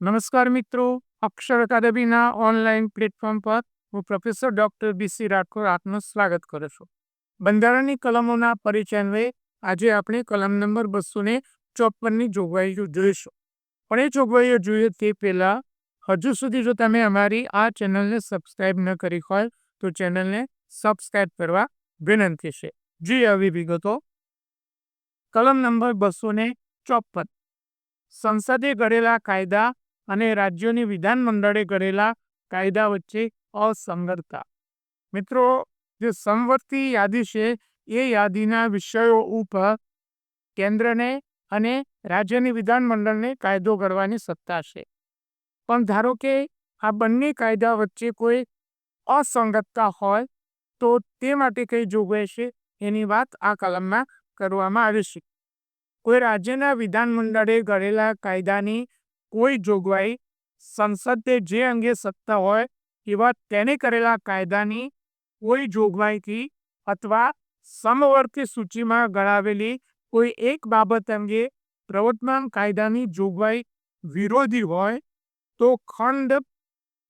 નમસ્કાર મિત્રો, અક્ષર અકાદમીના online platform પર હું પ્રોફેસર ડૉક્ટર બીસી રાઠોડ આપનું સ્વાગત કરું છું. બંધારણની કલમોના પરિચયન્વયે આજે આપણે કલમ નંબર બસો ને ચોપનની જોગવાઈઓ જોઈશું. પણ એ જોગવાઈઓ જોઈએ તે પહેલાં, હજુ સુધી જો તમે અમારી આ ચેનલને સબસ્ક્રાઇબ ન કરી હોય, તો ચેનલને સબસ્ક્રાઇબ કરવા વિનંતી છે. જી, આવી વિગતો. કલમ નંબર બસો ચોપન સંસદે ઘડેલા કાયદા અને રાજ્યોની વિધાનમંડળે કરેલા કાયદા વચ્ચે અસંગતતા. મિત્રો, જે સંવર્તી યાદી છે, એ યાદીના વિષયો ઉપર કેન્દ્રને અને રાજ્યની વિધાનમંડળને કાયદો કરવાની સત્તા છે. પણ ધારો કે આ બંને કાયદા વચ્ચે કોઈ અસંગતતા હોય, તો તે માટે કઈ જોગવાઈ છે, એની વાત આ કલમમાં કરવામાં આવી છે. કોઈ રાજ્યના વિધાનમંડળે ઘડેલા કાયદાની કોઈ જોગવાઈ સંસદે જે અંગે સત્તા હોય એવા તેને કરેલા કાયદાની કોઈ જોગવાઈથી અથવા સમવર્તી સૂચિમાં ગણાવેલી કોઈ એક બાબત અંગે પ્રવર્તમાન કાયદાની જોગવાઈ વિરોધી હોય તો ખંડ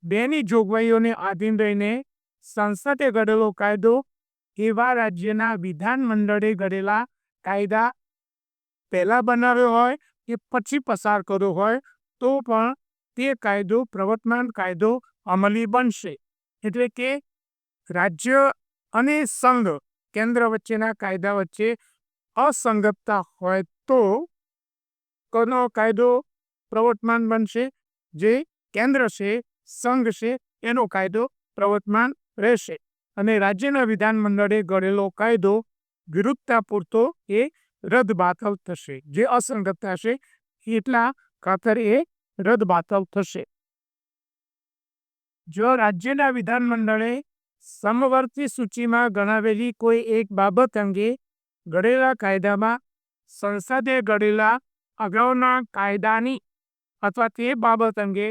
બેની જોગવાઈઓને આધીન રહીને સંસદે ઘડેલો કાયદો એવા રાજ્યના વિધાનમંડળે ઘડેલા કાયદા પહેલા બનાવ્યો હોય કે પછી પસાર કર્યો હોય તો પણ તે કાયદો પ્રવર્તમાન કાયદો અમલી બનશે. એટલે કે રાજ્ય અને સંઘ કેન્દ્ર વચ્ચેના કાયદા વચ્ચે અસંગતતા હોય તો કોનો કાયદો પ્રવર્તમાન બનશે? જે કેન્દ્ર છે, સંઘ છે, એનો કાયદો પ્રવર્તમાન રહેશે. અને રાજ્યના વિધાનમંડળે ઘડેલો કાયદો વિરુદ્ધતા પૂરતો એ રદ બાતલ થશે. જે અસંગતતા છે, એટલા ખાતર એ રદ બાતલ થશે. જો રાજ્યના વિધાનમંડળે સમવર્તી સૂચિમાં ગણાવેલી કોઈ એક બાબત અંગે ઘડેલા કાયદામાં સંસદે ઘડેલા અગાઉના કાયદાની અથવા તે બાબત અંગે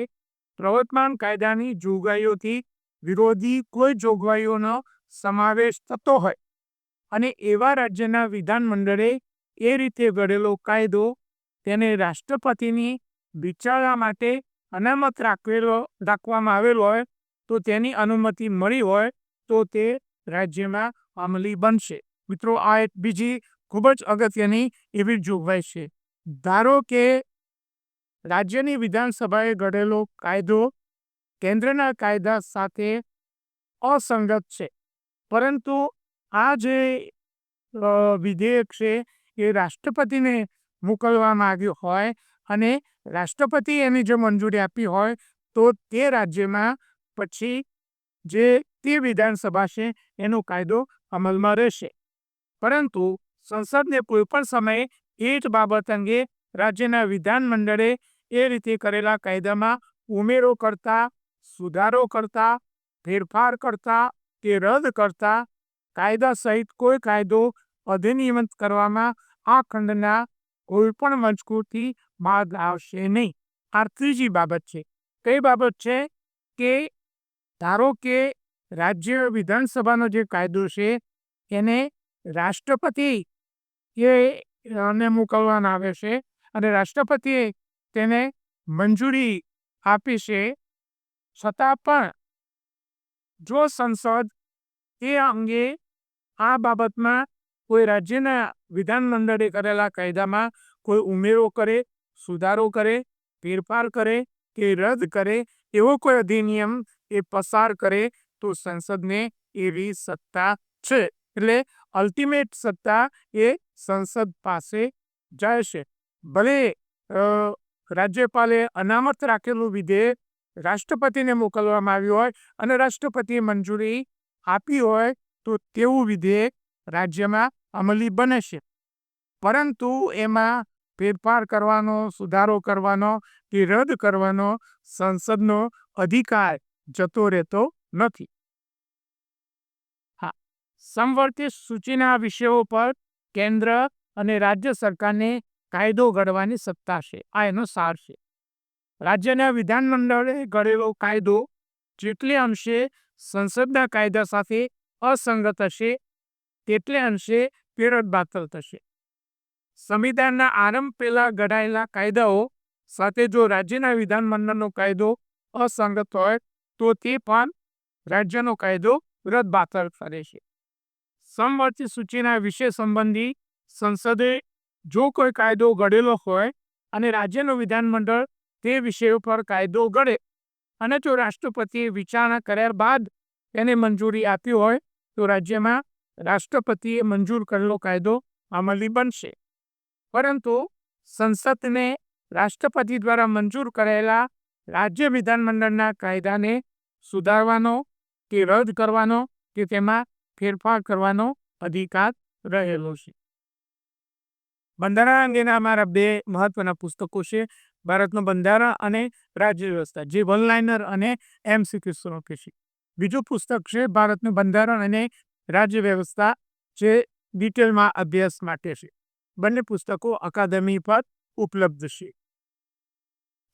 પ્રવર્તમાન કાયદાની જોગવાઈઓથી વિરોધી કોઈ જોગવાઈઓનો સમાવેશ થતો હોય અને એવા રાજ્યના વિધાનમંડળે એ રીતે ઘડેલો કાયદો તેને રાષ્ટ્રપતિની વિચારણા માટે અનામત રાખવેલો રાખવામાં આવેલો હોય, તો તેની અનુમતિ મળી હોય, તો તે રાજ્યમાં અમલી બનશે. મિત્રો, આ એક બીજી ખૂબ જ અગત્યની એવી જોગવાઈ છે. ધારો કે રાજ્યની વિધાનસભાએ ઘડેલો કાયદો કેન્દ્રના કાયદા સાથે અસંગત છે. પરંતુ આ જે વિધેયક છે એ રાષ્ટ્રપતિને મોકલવામાં આવ્યો હોય અને રાષ્ટ્રપતિ એની જો મંજૂરી આપી હોય, તો તે રાજ્યમાં પછી જે તે વિધાનસભા છે, એનો કાયદો અમલમાં રહેશે. પરંતુ સંસદને કોઈપણ સમયે એ જ બાબત અંગે રાજ્યના વિધાનમંડળે એ રીતે કરેલા કાયદામાં ઉમેરો કરતા, સુધારો કરતા, ફેરફાર કરતા કે રદ કરતા કાયદા સહિત કોઈ કાયદો અધિનિયમિત કરવામાં આ ખંડના કોઈ પણ મજકૂરથી બાદ આવશે નહીં. આ ત્રીજી બાબત છે. કઈ બાબત છે કે ધારો કે રાજ્ય વિધાનસભાનો જે કાયદો છે, એને રાષ્ટ્રપતિ એ અને મોકલવામાં આવે છે અને રાષ્ટ્રપતિએ તેને મંજૂરી આપી છે, છતાં પણ જો સંસદ એ અંગે આ બાબતમાં કોઈ રાજ્યના વિધાનમંડળે કરેલા કાયદામાં કોઈ ઉમેરો કરે, સુધારો કરે, ફેરફાર કરે કે રદ કરે એવો કોઈ અધિનિયમ એ પસાર કરે તો સંસદને એવી સત્તા છે. એટલે અલ્ટિમેટ સત્તા એ સંસદ પાસે જાય છે. ભલે રાજ્યપાલે અનામત રાખેલું વિધેયક રાષ્ટ્રપતિને મોકલવામાં આવ્યું હોય અને રાષ્ટ્રપતિએ મંજૂરી આપી હોય તો તેવું વિધેયક રાજ્યમાં અમલી બને છે. પરંતુ એમાં ફેરફાર કરવાનો, સુધારો કરવાનો કે રદ કરવાનો સંસદનો અધિકાર જતો રહેતો નથી. હા, સમવર્તી સૂચિના વિષયો પર કેન્દ્ર અને રાજ્ય સરકારને કાયદો ઘડવાની સત્તા છે. આ એનો સાર છે. રાજ્યના વિધાનમંડળે ઘડેલો કાયદો જેટલે અંશે સંસદના કાયદા સાથે અસંગત હશે, તેટલે અંશે પેરદ દાખલ થશે. સંવિધાનના આરંભ પહેલાં ઘડાયેલા કાયદાઓ સાથે જો રાજ્યના વિધાનમંડળનો કાયદો અસંગત હોય, તો તે પણ રાજ્યનો કાયદો રદબાતલ કરે છે. સમવર્તી સૂચિના વિષય સંબંધી સંસદે જો કોઈ કાયદો ઘડેલો હોય અને રાજ્યનું વિધાનમંડળ તે વિષય ઉપર કાયદો ઘડે અને જો રાષ્ટ્રપતિએ વિચારણા કર્યા બાદ તેને મંજૂરી આપી હોય, તો રાજ્યમાં રાષ્ટ્રપતિએ મંજૂર કરેલો કાયદો અમલી બનશે. પરંતુ સંસદને રાષ્ટ્રપતિ દ્વારા મંજૂર કરાયેલા રાજ્ય વિધાનમંડળના કાયદાને સુધારવાનો કે રદ કરવાનો કે તેમાં ફેરફાર કરવાનો અધિકાર રહેલો છે. બંધારણ અંગેના અમારા બે મહત્વના પુસ્તકો છે, ભારતનું બંધારણ અને રાજ્ય વ્યવસ્થા, જે વનલાઇનર અને એમસીક્યુ સ્વરૂપે છે. બીજું પુસ્તક છે, ભારતનું બંધારણ અને રાજ્ય વ્યવસ્થા જે ડિટેલમાં અભ્યાસ માટે છે. બંને પુસ્તકો અકાદમી પર ઉપલબ્ધ છે.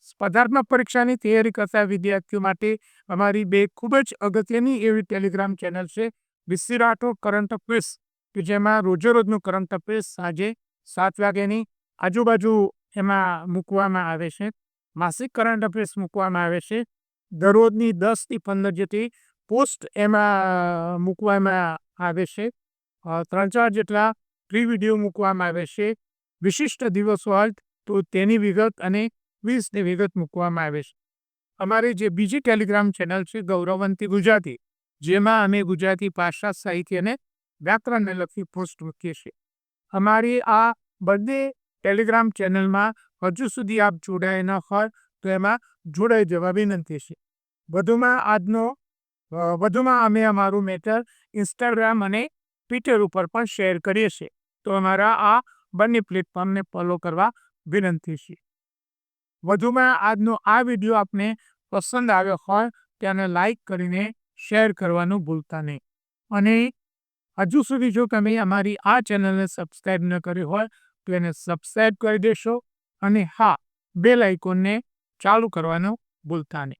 સ્પર્ધાત્મક પરીક્ષાની તૈયારી કરતા વિદ્યાર્થીઓ માટે અમારી બે ખૂબ જ અગત્યની એવી ટેલિગ્રામ ચેનલ છે વિસી રાઠોડ કરંટ અફેર્સ, કે જેમાં રોજેરોજનું કરંટ અફેર્સ સાંજે સાત વાગ્યાની આજુબાજુ એમાં મૂકવામાં આવે છે. માસિક કરંટ અફેર્સ મૂકવામાં આવે છે. દરરોજની દસથી પંદર જેટલી પોસ્ટ એમાં મૂકવામાં આવે છે. ત્રણ ચાર જેટલા પ્રી વીડિયો મૂકવામાં આવે છે. વિશિષ્ટ દિવસો હોય તો તેની વિગત અને ક્વિઝની વિગત મૂકવામાં આવે છે. અમારી જે બીજી ટેલિગ્રામ ચેનલ છે, ગૌરવંતી ગુજરાતી, જેમાં અમે ગુજરાતી ભાષા, સાહિત્ય અને વ્યાકરણને લગતી પોસ્ટ મૂકીએ છીએ. અમારી આ બંને ટેલિગ્રામ ચેનલમાં હજુ સુધી આપ જોડાયા ન હોય તો એમાં જોડાઈ જવા વિનંતી છે. વધુમાં આજનો વધુમાં અમે અમારું મેટર ઇન્સ્ટાગ્રામ અને ટ્વિટર ઉપર પણ શેર કરીએ છીએ. તો અમારા આ બંને પ્લેટફોર્મને ફોલો કરવા વિનંતી છે વધુમાં આજનો આ વીડિયો આપને પસંદ આવ્યો હોય, તેને લાઈક કરીને શેર કરવાનું ભૂલતા નહીં. અને હજુ સુધી જો તમે અમારી આ ચેનલને સબસ્ક્રાઈબ ન કરી હોય, તો એને સબસ્ક્રાઈબ કરી દેશો અને હા બે લાઇકોનને ચાલુ કરવાનું ભૂલતા નહીં.